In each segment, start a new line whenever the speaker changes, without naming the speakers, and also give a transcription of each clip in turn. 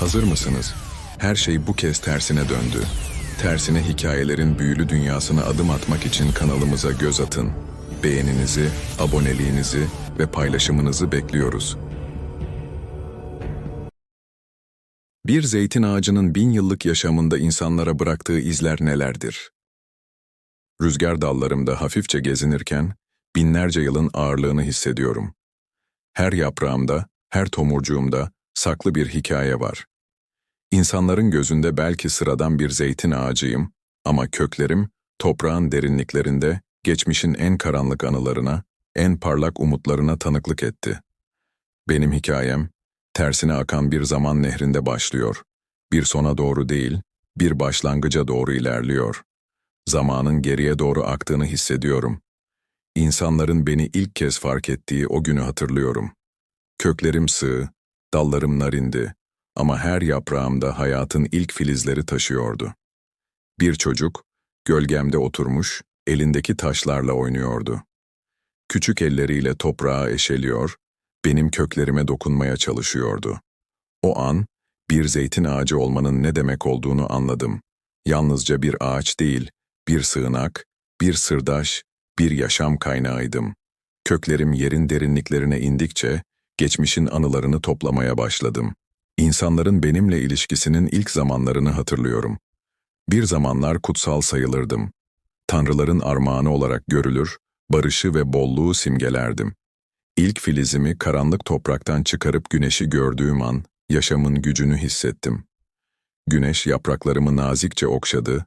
Hazır mısınız? Her şey bu kez tersine döndü. Tersine hikayelerin büyülü dünyasına adım atmak için kanalımıza göz atın. Beğeninizi, aboneliğinizi ve paylaşımınızı bekliyoruz. Bir zeytin ağacının bin yıllık yaşamında insanlara bıraktığı izler nelerdir? Rüzgar dallarımda hafifçe gezinirken binlerce yılın ağırlığını hissediyorum. Her yaprağımda, her tomurcuğumda saklı bir hikaye var. İnsanların gözünde belki sıradan bir zeytin ağacıyım ama köklerim toprağın derinliklerinde geçmişin en karanlık anılarına, en parlak umutlarına tanıklık etti. Benim hikayem tersine akan bir zaman nehrinde başlıyor. Bir sona doğru değil, bir başlangıca doğru ilerliyor. Zamanın geriye doğru aktığını hissediyorum. İnsanların beni ilk kez fark ettiği o günü hatırlıyorum. Köklerim sığ, dallarım narindi ama her yaprağımda hayatın ilk filizleri taşıyordu. Bir çocuk, gölgemde oturmuş, elindeki taşlarla oynuyordu. Küçük elleriyle toprağı eşeliyor, benim köklerime dokunmaya çalışıyordu. O an, bir zeytin ağacı olmanın ne demek olduğunu anladım. Yalnızca bir ağaç değil, bir sığınak, bir sırdaş, bir yaşam kaynağıydım. Köklerim yerin derinliklerine indikçe, geçmişin anılarını toplamaya başladım. İnsanların benimle ilişkisinin ilk zamanlarını hatırlıyorum. Bir zamanlar kutsal sayılırdım. Tanrıların armağanı olarak görülür, barışı ve bolluğu simgelerdim. İlk filizimi karanlık topraktan çıkarıp güneşi gördüğüm an, yaşamın gücünü hissettim. Güneş yapraklarımı nazikçe okşadı,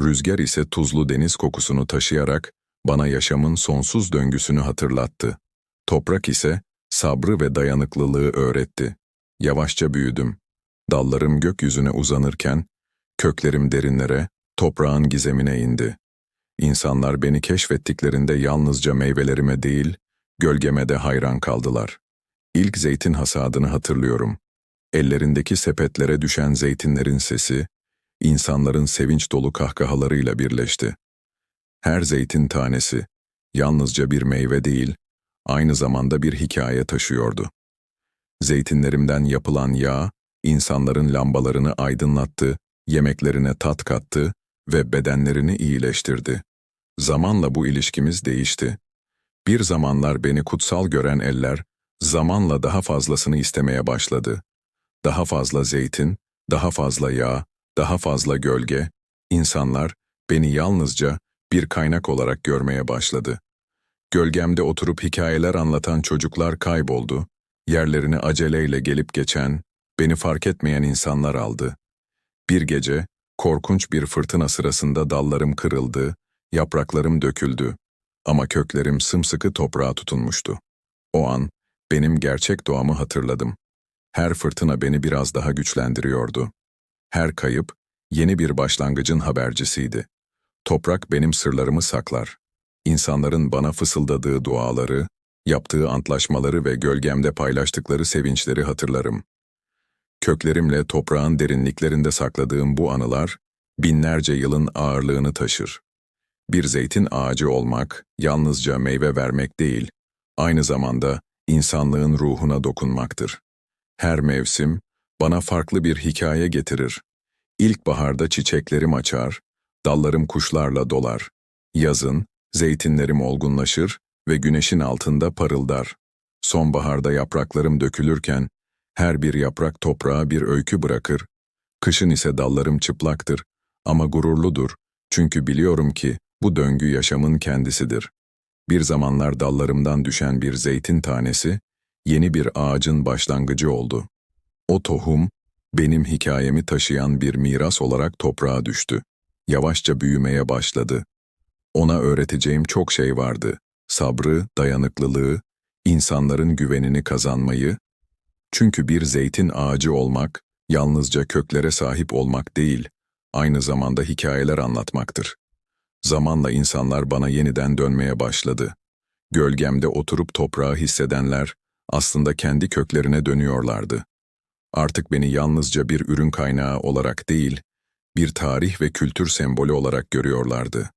rüzgar ise tuzlu deniz kokusunu taşıyarak bana yaşamın sonsuz döngüsünü hatırlattı. Toprak ise sabrı ve dayanıklılığı öğretti. Yavaşça büyüdüm. Dallarım gökyüzüne uzanırken, köklerim derinlere, toprağın gizemine indi. İnsanlar beni keşfettiklerinde yalnızca meyvelerime değil, gölgeme de hayran kaldılar. İlk zeytin hasadını hatırlıyorum. Ellerindeki sepetlere düşen zeytinlerin sesi, insanların sevinç dolu kahkahalarıyla birleşti. Her zeytin tanesi, yalnızca bir meyve değil, aynı zamanda bir hikaye taşıyordu. Zeytinlerimden yapılan yağ, insanların lambalarını aydınlattı, yemeklerine tat kattı ve bedenlerini iyileştirdi. Zamanla bu ilişkimiz değişti. Bir zamanlar beni kutsal gören eller, zamanla daha fazlasını istemeye başladı. Daha fazla zeytin, daha fazla yağ, daha fazla gölge, insanlar beni yalnızca bir kaynak olarak görmeye başladı. Gölgemde oturup hikayeler anlatan çocuklar kayboldu, yerlerini aceleyle gelip geçen, beni fark etmeyen insanlar aldı. Bir gece, korkunç bir fırtına sırasında dallarım kırıldı, yapraklarım döküldü ama köklerim sımsıkı toprağa tutunmuştu. O an, benim gerçek doğamı hatırladım. Her fırtına beni biraz daha güçlendiriyordu. Her kayıp, yeni bir başlangıcın habercisiydi. Toprak benim sırlarımı saklar. İnsanların bana fısıldadığı duaları, yaptığı antlaşmaları ve gölgemde paylaştıkları sevinçleri hatırlarım. Köklerimle toprağın derinliklerinde sakladığım bu anılar, binlerce yılın ağırlığını taşır. Bir zeytin ağacı olmak, yalnızca meyve vermek değil, aynı zamanda insanlığın ruhuna dokunmaktır. Her mevsim, bana farklı bir hikaye getirir. İlkbaharda çiçeklerim açar, dallarım kuşlarla dolar. Yazın, zeytinlerim olgunlaşır ve güneşin altında parıldar. Sonbaharda yapraklarım dökülürken, her bir yaprak toprağa bir öykü bırakır. Kışın ise dallarım çıplaktır ama gururludur çünkü biliyorum ki bu döngü yaşamın kendisidir. Bir zamanlar dallarımdan düşen bir zeytin tanesi, yeni bir ağacın başlangıcı oldu. O tohum, benim hikayemi taşıyan bir miras olarak toprağa düştü. Yavaşça büyümeye başladı. Ona öğreteceğim çok şey vardı. Sabrı, dayanıklılığı, insanların güvenini kazanmayı. Çünkü bir zeytin ağacı olmak, yalnızca köklere sahip olmak değil, aynı zamanda hikayeler anlatmaktır. Zamanla insanlar bana yeniden dönmeye başladı. Gölgemde oturup toprağı hissedenler aslında kendi köklerine dönüyorlardı. Artık beni yalnızca bir ürün kaynağı olarak değil, bir tarih ve kültür sembolü olarak görüyorlardı.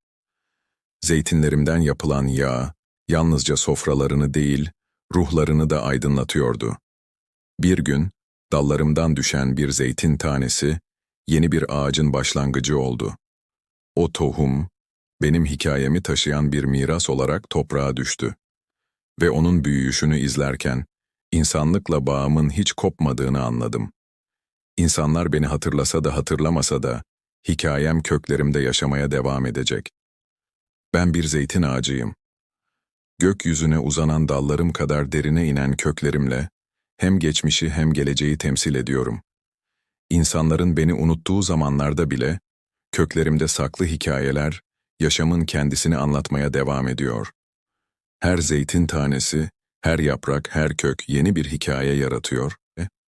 Zeytinlerimden yapılan yağ, yalnızca sofralarını değil, ruhlarını da aydınlatıyordu. Bir gün, dallarımdan düşen bir zeytin tanesi, yeni bir ağacın başlangıcı oldu. O tohum, benim hikayemi taşıyan bir miras olarak toprağa düştü. Ve onun büyüyüşünü izlerken, insanlıkla bağımın hiç kopmadığını anladım. İnsanlar beni hatırlasa da hatırlamasa da, hikayem köklerimde yaşamaya devam edecek. Ben bir zeytin ağacıyım. Gökyüzüne uzanan dallarım kadar derine inen köklerimle, hem geçmişi hem geleceği temsil ediyorum. İnsanların beni unuttuğu zamanlarda bile, köklerimde saklı hikayeler, yaşamın kendisini anlatmaya devam ediyor. Her zeytin tanesi, her yaprak, her kök yeni bir hikaye yaratıyor